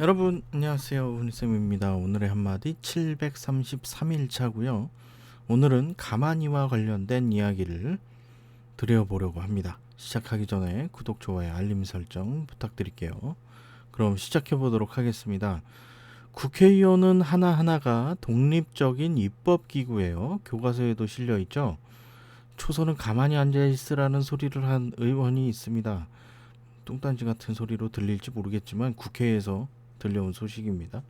여러분 안녕하세요. 훈쌤입니다. 오늘의 한마디 733일차고요. 오늘은 가만히와 관련된 이야기를 드려보려고 합니다. 시작하기 전에 구독 좋아요 알림 설정 부탁드릴게요. 그럼 시작해 보도록 하겠습니다. 국회의원은 하나하나가 독립적인 입법기구예요. 교과서에도 실려 있죠. 초선은 가만히 앉아 있으라는 소리를 한 의원이 있습니다. 뚱딴지 같은 소리로 들릴지 모르겠지만 국회에서 들려온 소식입니다.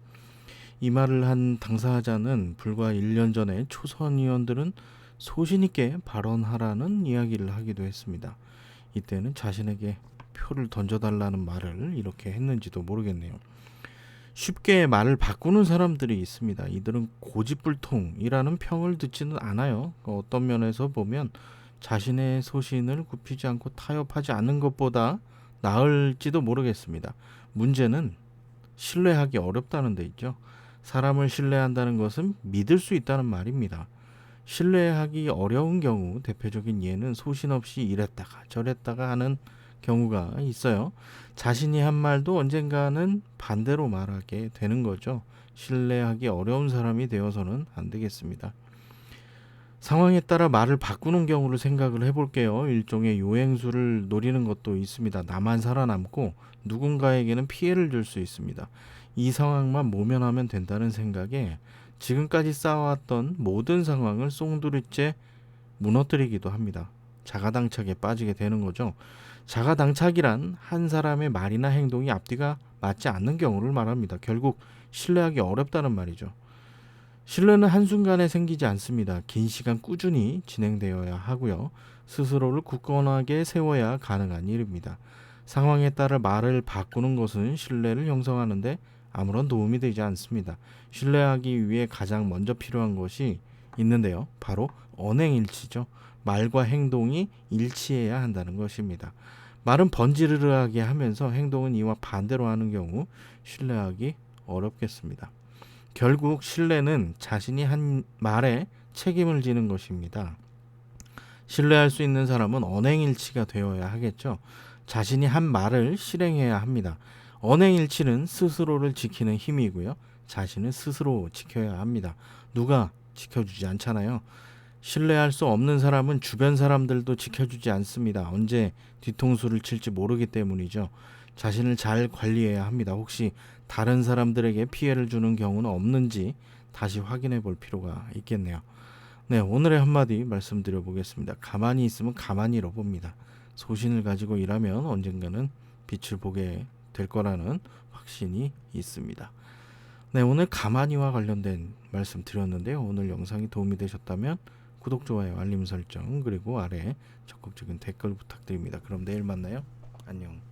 이 말을 한 당사자는 불과 1년 전에 초선 의원들은 소신 있게 발언하라는 이야기를 하기도 했습니다. 이때는 자신에게 표를 던져달라는 말을 이렇게 했는지도 모르겠네요. 쉽게 말을 바꾸는 사람들이 있습니다. 이들은 고집불통이라는 평을 듣지는 않아요. 어떤 면에서 보면 자신의 소신을 굽히지 않고 타협하지 않는 것보다 나을지도 모르겠습니다. 문제는 신뢰하기 어렵다는 데 있죠. 사람을 신뢰한다는 것은 믿을 수 있다는 말입니다. 신뢰하기 어려운 경우 대표적인 예는 소신 없이 이랬다가 저랬다가 하는 경우가 있어요. 자신이 한 말도 언젠가는 반대로 말하게 되는 거죠. 신뢰하기 어려운 사람이 되어서는 안 되겠습니다. 상황에 따라 말을 바꾸는 경우를 생각을 해볼게요. 일종의 요행수를 노리는 것도 있습니다. 나만 살아남고 누군가에게는 피해를 줄 수 있습니다. 이 상황만 모면하면 된다는 생각에 지금까지 쌓아왔던 모든 상황을 쏭두리째 무너뜨리기도 합니다. 자가당착에 빠지게 되는 거죠. 자가당착이란 한 사람의 말이나 행동이 앞뒤가 맞지 않는 경우를 말합니다. 결국 신뢰하기 어렵다는 말이죠. 신뢰는 한순간에 생기지 않습니다. 긴 시간 꾸준히 진행되어야 하고요. 스스로를 굳건하게 세워야 가능한 일입니다. 상황에 따라 말을 바꾸는 것은 신뢰를 형성하는데 아무런 도움이 되지 않습니다. 신뢰하기 위해 가장 먼저 필요한 것이 있는데요. 바로 언행일치죠. 말과 행동이 일치해야 한다는 것입니다. 말은 번지르르하게 하면서 행동은 이와 반대로 하는 경우 신뢰하기 어렵겠습니다. 결국 신뢰는 자신이 한 말에 책임을 지는 것입니다. 신뢰할 수 있는 사람은 언행일치가 되어야 하겠죠. 자신이 한 말을 실행해야 합니다. 언행일치는 스스로를 지키는 힘이고요. 자신을 스스로 지켜야 합니다. 누가 지켜주지 않잖아요. 신뢰할 수 없는 사람은 주변 사람들도 지켜주지 않습니다. 언제 뒤통수를 칠지 모르기 때문이죠. 자신을 잘 관리해야 합니다. 혹시 다른 사람들에게 피해를 주는 경우는 없는지 다시 확인해 볼 필요가 있겠네요. 네, 오늘의 한마디 말씀드려 보겠습니다. 가만히 있으면 가만히 잃어봅니다. 소신을 가지고 일하면 언젠가는 빛을 보게 될 거라는 확신이 있습니다. 네, 오늘 가만히와 관련된 말씀 드렸는데요. 오늘 영상이 도움이 되셨다면 구독, 좋아요, 알림 설정 그리고 아래 적극적인 댓글 부탁드립니다. 그럼 내일 만나요. 안녕.